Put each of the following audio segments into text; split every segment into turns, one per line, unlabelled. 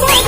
Oh.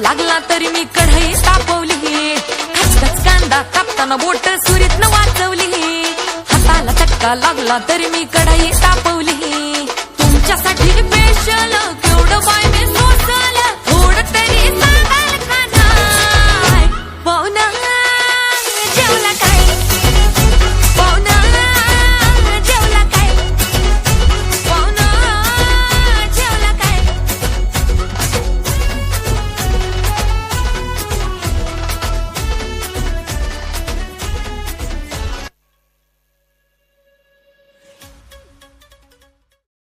लागला तरी मी कढई तापवली. कांदा तापताना बोट सुरीत न वाचवली. हाताला चक्का लागला तरी मी कढई तापवली.